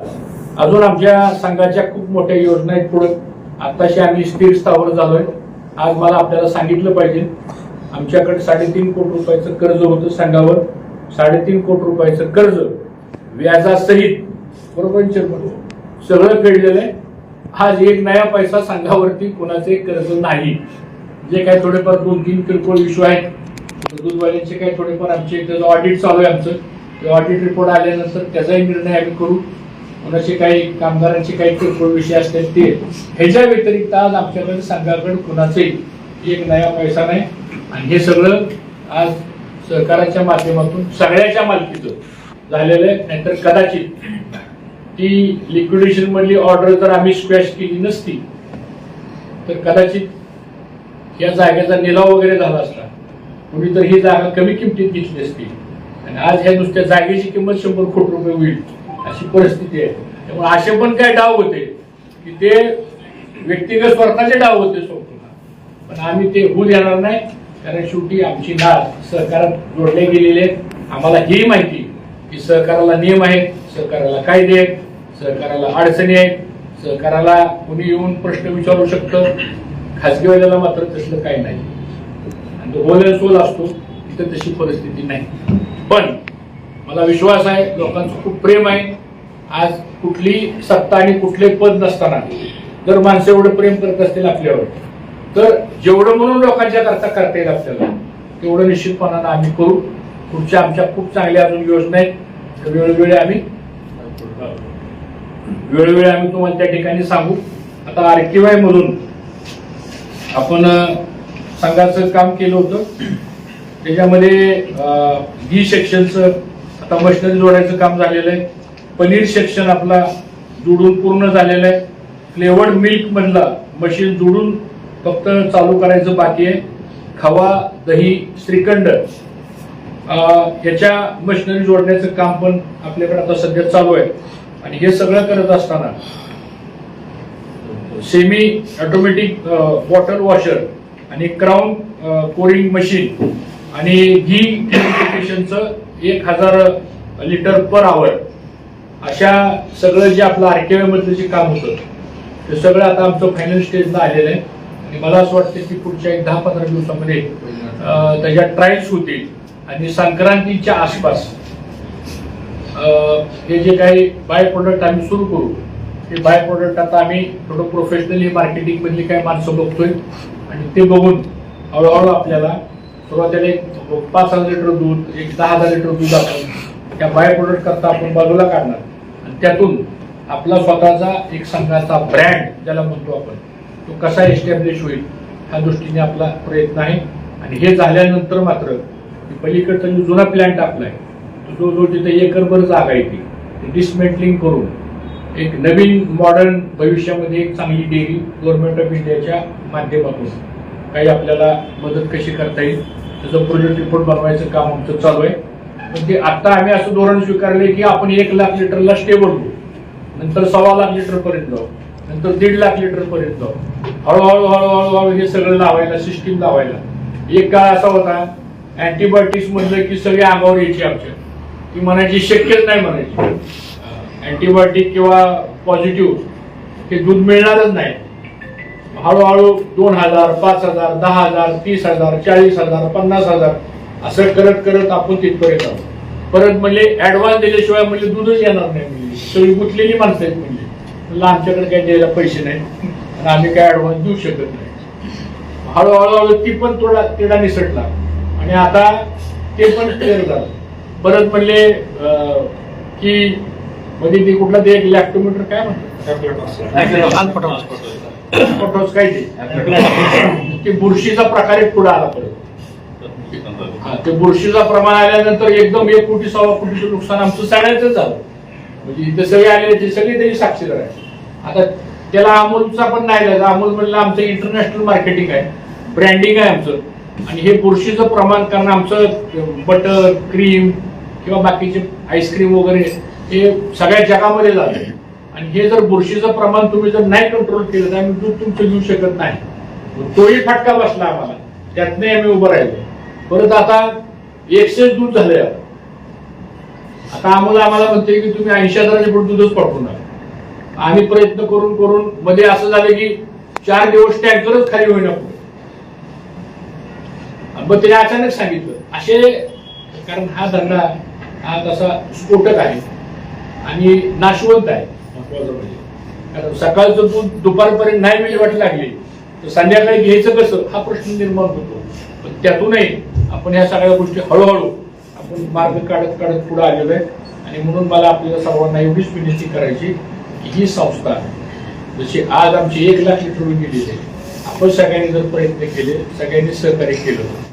अजून आमच्या संघाच्या खूप मोठ्या योजना आहेत पुढे. आताशी आम्ही स्थिर स्थावर झालोय. आज मला आपल्याला सांगितलं पाहिजे. आमच्याकडे साडेतीन कोटी रुपयाचं कर्ज होतं संघावर. साडेतीन कोटी रुपयाचं कर्ज व्याजासहित बरोबर सगळं फेडलेलं आहे. आज एक नया पैसा संघावरती कोणाचे कर्ज नाही. जे काही थोडेफार दोन तीन किरकोळ इश्यू आहेत. दूधवाल्यांचे काही थोडेफार आमचे ऑडिट चालू आहे आमचं. ऑडिट रिपोर्ट आल्यानंतर त्याचाही निर्णय आम्ही करू. कोणाचे काही कामगारांचे काही किरकोळ विषय असतील ते ह्याच्या व्यतिरिक्त आज आमच्याकडे संघाकडे कुणाचंही एक नया पैसा नाही. आणि हे सगळं आज सरकाराच्या माध्यमातून सगळ्याच्या मालकीचं झालेलं आहे. नाहीतर कदाचित ती लिक्विडेशन मधली ऑर्डर जर आम्ही स्क्वॅश केली नसती तर कदाचित या जागेचा निलाव वगैरे झाला असता. कुणी तर ही जागा कमी किमतीत घेतली असती. आणि आज ह्या नुसत्या जागेची किंमत शंभर कोटी रुपये होईल. अशी परिस्थिती आहे. त्यामुळे असे पण काय डाव होते की ते व्यक्तिगत स्वतःचे डाव होते संपूर्ण. पण आम्ही ते होऊ देणार नाही कारण शेवटी आमची नाळ सहकारात जोडले गेलेले आहेत. आम्हाला ही माहिती की सहकाराला नियम आहेत सहकाराला कायदे आहेत सहकाराला अडचणी आहेत सहकाराला कुणी येऊन प्रश्न विचारू शकतं. खाजगी वेळेला मात्र तसलं काही नाही. आणि तो होल सोल असतो तिथं तशी परिस्थिती नाही. पण मला विश्वास आहे लोकांचं खूप प्रेम आहे. आज कुठली सत्ता आणि कुठले पद नसताना जर माणसं एवढं प्रेम करत असतील आपल्यावर तर जेवढं म्हणून लोकांच्या करता करता येईल आपल्याला तेवढं निश्चितपणानं आम्ही करू. पुढच्या आमच्या खूप चांगल्या अजून योजना आहेत. तर वेळोवेळी आम्ही वेळोवेळी आम्ही तुम्हाला त्या ठिकाणी सांगू. आता आरकेवाय मधून आपण संघाचं काम केलं होतं. त्याच्यामध्ये बी सेक्शनचं आता मशिनरी जोडायचं काम झालेलं आहे. पनीर सेक्शन आपला जुडून पूर्ण झालेलं आहे. फ्लेवर्ड मिल्क मधला मशीन जुडून फक्त चालू करायचं बाकी आहे. खवा दही श्रीखंड ह्याच्या मशिनरी जोडण्याचं काम पण आपल्याकडे आता सध्या चालू आहे. आणि हे सगळं करत असताना सेमी ऑटोमॅटिक बॉटल वॉशर आणि क्राऊन कोरिंग मशीन आणि घी प्युरिफिकेशनचं एक हजार लिटर पर आवर अशा सगळं जे आपलं आरकेव्यामधलं जे काम होतं ते सगळं आता आमचं फायनल स्टेजला आलेलं आहे. आणि मला असं वाटतं की पुढच्या एक दहा पंधरा दिवसामध्ये त्याच्या ट्रायल्स होतील आणि संक्रांतीच्या आसपास हे जे काही बाय प्रोडक्ट आम्ही सुरू करू ते बाय प्रोडक्ट आता आम्ही थोडं प्रोफेशनली मार्केटिंग मधली काही माणसं बघतोय. आणि ते बघून हळूहळू आपल्याला सुरुवातीला एक पाच हजार लिटर दूध एक दहा हजार लिटर दूध आपण त्या बाय प्रोडक्ट करता आपण बाजूला काढणार. आणि त्यातून आपला स्वतःचा एक संघाचा ब्रँड ज्याला म्हणतो आपण तो कसा एस्टॅब्लिश होईल ह्या दृष्टीने आपला प्रयत्न आहे. आणि हे झाल्यानंतर मात्र पलीकडचा जो जुना प्लॅन्ट आपला आहे तो जो जो तिथे एकरभर जागा येते डिसमेंटलिंग करून एक नवीन मॉडर्न भविष्यामध्ये एक चांगली डेअरी गव्हर्नमेंट ऑफ इंडियाच्या माध्यमातून काही आपल्याला मदत कशी करता येईल त्याचं प्रोजेक्ट रिपोर्ट बनवायचं काम आमचं चालू आहे. पण ते आता आम्ही असं धोरण स्वीकारले की आपण एक लाख लिटरला स्टेबल होऊ. नंतर सव्वा लाख लिटर पर्यंत जाऊ. नंतर दीड लाख लिटर पर्यंत जाऊ. हळूहळू हळूहळू हळू हे सगळं लावायला सिस्टीम लावायला. एक काळ असा होता अँटीबायोटिक्स म्हणलं की सगळी अंगावर यायची आमच्या. ती म्हणायची शक्यच नाही म्हणायची. अँटीबायोटिक किंवा पॉझिटिव्ह हे दूध मिळणारच नाही. हळूहळू दोन हजार पाच हजार दहा हजार तीस हजार चाळीस हजार पन्नास हजार असं करत करत आपण तिथपर्यंत आलो. परत म्हणजे ऍडव्हान्स दिल्याशिवाय म्हणजे दूधच येणार नाही म्हणजे. सगळी गुंतलेली माणसं आहेत म्हणजे. म्हणलं आमच्याकडे काही द्यायला पैसे नाहीत. आणि आम्ही काय ऍडव्हान्स देऊ शकत नाही. हळूहळू हळू ती पण थोडा तिडा निसटला. आणि आता ते पण क्लिअर झालं. परत म्हणले की मध्ये ते कुठला ते एक लॅक्टोमीटर काय म्हणतात? ते ते बुरशीचा प्रकारे पुढे आला परत. ते बुरशीचा प्रमाण आल्यानंतर एकदम एक कोटी सव्वा कोटीचं नुकसान आमचं सगळ्यांच झालं. म्हणजे इथे सगळे आले ते सगळे त्याची साक्षीदार आहे आता त्याला अमूलचा पण नाही द्यायचा अमूल म्हणलं आमचं इंटरनॅशनल मार्केटिंग आहे. ब्रँडिंग आहे आमचं. आणि हे बुरशीचं प्रमाण कारण आमचं बटर क्रीम किंवा बाकीचे आईस्क्रीम वगैरे हे सगळ्या जगामध्ये झालं. आणि हे जर बुरशीचं प्रमाण तुम्ही जर नाही कंट्रोल केलं तर आम्ही दूध तुमचं घेऊ शकत नाही. तोही फटका बसला आम्हाला. त्यातने आम्ही उभं राहिलो. परत आता एकशे दूध झाले आता आम्हाला आम्हाला म्हणते की तुम्ही ऐंशी हजाराचे पण दूधच पाठवून नका आम्ही प्रयत्न करून करून मध्ये असं झालं की चार दिवस टँकरच खाली होईना पुढे. मग त्याने अचानक सांगितलं. असे कारण हा धंदा हा तसा स्फोटक आहे. आणि नाशवंत आहे. कारण सकाळचं दूध दुपारपर्यंत नाही विल्हेवाट लागली. तर संध्याकाळी घ्यायचं कसं? हा प्रश्न निर्माण होतो. पण त्यातूनही आपण या सगळ्या गोष्टी हळूहळू आपण मार्ग काढत काढत पुढे आलेलो आहे. आणि म्हणून मला आपल्याला सर्वांना एवढीच विनंती करायची की ही संस्था जशी आज आमची एक लाख लिटर गेलेली आहे आपण सगळ्यांनी जर प्रयत्न केले सगळ्यांनी सहकार्य केलं.